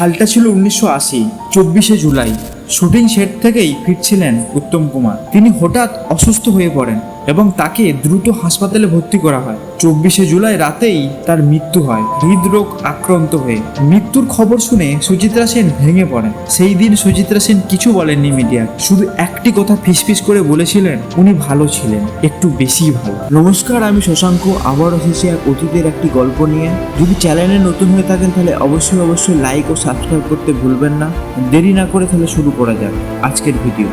সালটা ছিল উনিশশো আশি, চব্বিশে জুলাই। শুটিং সেট থেকেই ফিরছিলেন উত্তম কুমার। তিনি হঠাৎ অসুস্থ হয়ে পড়েন। এবং তাকে দ্রুত হাসপাতালে ভর্তি করা হয়। চব্বিশে জুলাই রাতেই তার মৃত্যু হয়, হৃদরোগ আক্রান্ত হয়ে। মৃত্যুর খবর শুনে সুচিত্রা সেন ভেঙে পড়েন। সেই দিন সুচিত্রা সেন কিছু বলেননি মিডিয়া শুধু একটি কথা ফিসফিস করে বলেছিলেন, উনি ভালো ছিলেন, একটু বেশি ভালো। নমস্কার, আমি শশাঙ্ক আবার এসেছি এক অতীতের একটি গল্প নিয়ে। যদি চ্যানেলে নতুন হয়ে থাকেন, তাহলে অবশ্যই অবশ্যই লাইক ও সাবস্ক্রাইব করতে ভুলবেন না। দেরি না করে তাহলে শুরু করা যাক আজকের ভিডিও।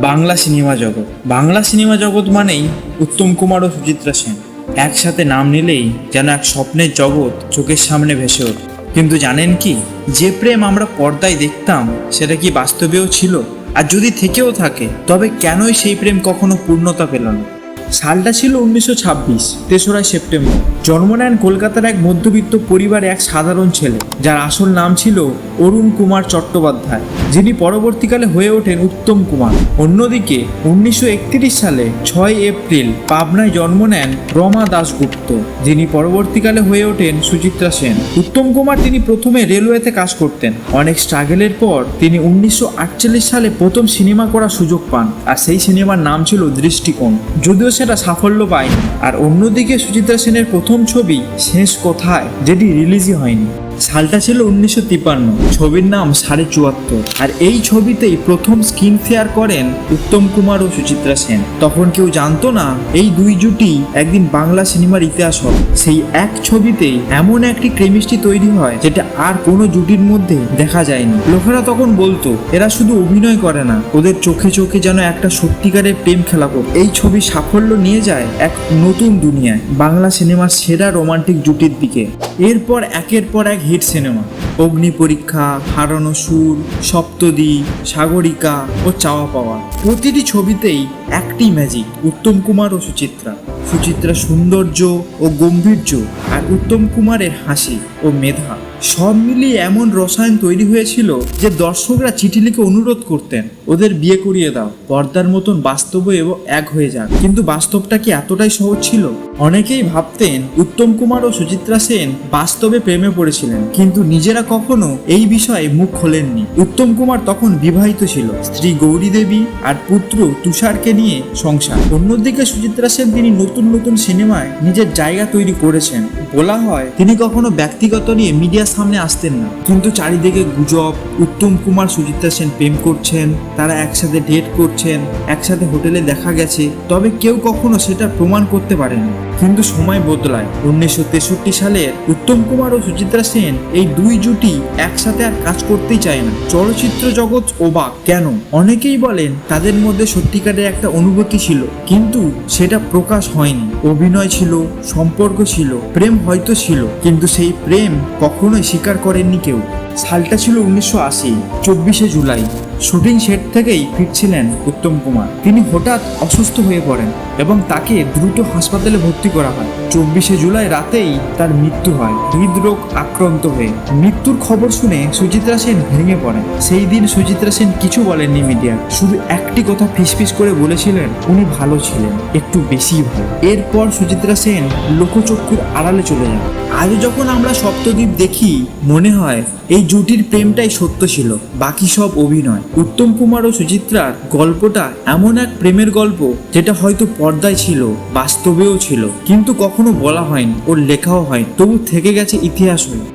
বাংলা সিনেমা জগৎ। বাংলা সিনেমা জগৎ মানেই উত্তম কুমার ও সুচিত্রা সেন। একসাথে নাম নিলেই যেন এক স্বপ্নের জগৎ চোখের সামনে ভেসে ওঠে। কিন্তু জানেন কি, যে প্রেম আমরা পর্দায় দেখতাম, সেটা কি বাস্তবেও ছিল? আর যদি থেকেও থাকে, তবে কেনই সেই প্রেম কখনো পূর্ণতা পেল না? সালটা ছিল উনিশশো ছাব্বিশ, তেসরা সেপ্টেম্বর। জন্ম নেন কলকাতার এক মধ্যবিত্ত পরিবারে এক সাধারণ ছেলে, যার আসল নাম ছিল অরুণ কুমার চট্টোপাধ্যায়, যিনি পরবর্তীকালে হয়ে ওঠেন উত্তম কুমার। অন্যদিকে, উনিশশো একত্রিশ সালে ছয় এপ্রিল পাবনায় জন্ম নেন রমা দাশগুপ্ত, যিনি পরবর্তীকালে হয়ে ওঠেন সুচিত্রা সেন। উত্তম কুমার তিনি প্রথমে রেলওয়েতে কাজ করতেন। অনেক স্ট্রাগলের পর তিনি উনিশশো আটচল্লিশ সালে প্রথম সিনেমা করার সুযোগ পান, আর সেই সিনেমার নাম ছিল দৃষ্টিকোণ। যদিও সেটা সাফল্য পায়নি। আর অন্যদিকে সুচিত্রা সেনের প্রথম ছবি শেষ কোথায় যেটি রিলিজই হয়নি। সালটা ছিল উনিশশো তিপান্ন। ছবির নাম সাড়ে চুয়াত্তর। আর এই ছবিতেই প্রথম স্ক্রিন ফেয়ার করেন উত্তম কুমার ও সুচিত্রা সেন। তখন কেউ জানতো না, এই দুই জুটি একদিন বাংলা সিনেমার ইতিহাস হবে। সেই এক ছবিতেই এমন একটি কেমিস্ট্রি তৈরি হয়, যেটা আর কোনো জুটির মধ্যে দেখা যায়নি। লোকেরা তখন বলতো, এরা শুধু অভিনয় করে না, ওদের চোখে চোখে যেন একটা সত্যিকারের প্রেম খেলা করে এই ছবি সাফল্য নিয়ে যায় এক নতুন দুনিয়ায়, বাংলা সিনেমার সেরা রোমান্টিক জুটির দিকে। এরপর একের পর এক হিট সিনেমা। অগ্নি পরীক্ষা, হারানো সুর, সপ্তদী, সাগরিকা ও চাওয়া পাওয়া। প্রতিটি ছবিতেই একটি ম্যাজিক উত্তম কুমার ও সুচিত্রা। সুচিত্রা সৌন্দর্য ও গম্ভীর্য আর উত্তম কুমারের হাসি ও মেধা। সব মিলিয়ে এমন রসায়ন তৈরি হয়েছিল যে দর্শকরা চিঠি লিখে অনুরোধ করতেন, ওদের বিয়ে করিয়ে দাও, পর্দার মতন বাস্তবে এবং, এক হয়ে যাক। কিন্তু বাস্তবটা কি এতটাই সহজ ছিল? অনেকেই ভাবতেন, উত্তম কুমার ও সুচিত্রা সেন বাস্তবে প্রেমে পড়েছিলেন, কিন্তু নিজেরা কখনো এই বিষয়ে মুখ খোলেননি। উত্তম কুমার তখন বিবাহিত ছিল, স্ত্রী গৌরী দেবী আর পুত্র তুষারকে নিয়ে সংসার। অন্যদিকে সুচিত্রা সেন তিনি নতুন নতুন সিনেমায় নিজের জায়গা তৈরি করেছেন। বলা হয়, তিনি কখনো ব্যক্তিগত নিয়ে মিডিয়ার সামনে আসতেন না। কিন্তু চারিদিকে গুজব, উত্তম কুমার সুচিত্রা সেন প্রেম করছেন, তারা একসাথে ডেট করছেন, একসাথে হোটেলে দেখা গেছে, তবে কেউ কখনো সেটা প্রমাণ করতে পারেনি কিন্তু সময় বদলায়। উনিশশো তেষট্টি সালের উত্তম কুমার ও সুচিত্রা সেন এই দুই জুটি একসাথে আর কাজ করতেই চায় না। চলচ্চিত্র জগৎ অবাক। কেন? অনেকেই বলেন তাদের মধ্যে সত্যিকারের একটা অনুভূতি ছিল, কিন্তু সেটা প্রকাশ হয়নি। অভিনয় ছিল, সম্পর্ক ছিল, প্রেম হয়তো ছিল, কিন্তু সেই প্রেম কখনোই স্বীকার করেননি কেউ। সালটা ছিল উনিশশো আশি, চব্বিশে জুলাই। শুটিং সেট থেকেই ফিরছিলেন উত্তম কুমার। তিনি হঠাৎ অসুস্থ হয়ে পড়েন এবং তাকে দ্রুত হাসপাতালে ভর্তি করা হয়। চব্বিশে জুলাই রাতেই তার মৃত্যু হয়। হৃদরোগ আক্রান্ত হয়ে। মৃত্যুর খবর শুনে সুচিত্রা সেন ভেঙে পড়েন। সেই দিন সুচিত্রা সেন কিছু বলেননি মিডিয়া। শুধু একটি কথা ফিসফিস করে বলেছিলেন, উনি ভালো ছিলেন, একটু বেশি ভালো। এরপর সুচিত্রা সেন লোকচক্ষুর আড়ালে চলে যান। আজ যখন আমরা সপ্তদ্বীপ দেখি, মনে হয় এই জুটির প্রেমটাই সত্য ছিল, বাকি সব অভিনয়। উত্তম কুমার ও সুচিত্রার গল্পটা এমন এক প্রেমের গল্প, যেটা হয়তো পর্দায় ছিল, বাস্তবেও ছিল, কিন্তু কখনো বলা হয়নি, ওর লেখাও হয়নি, তবু থেকে গেছে ইতিহাস হয়ে।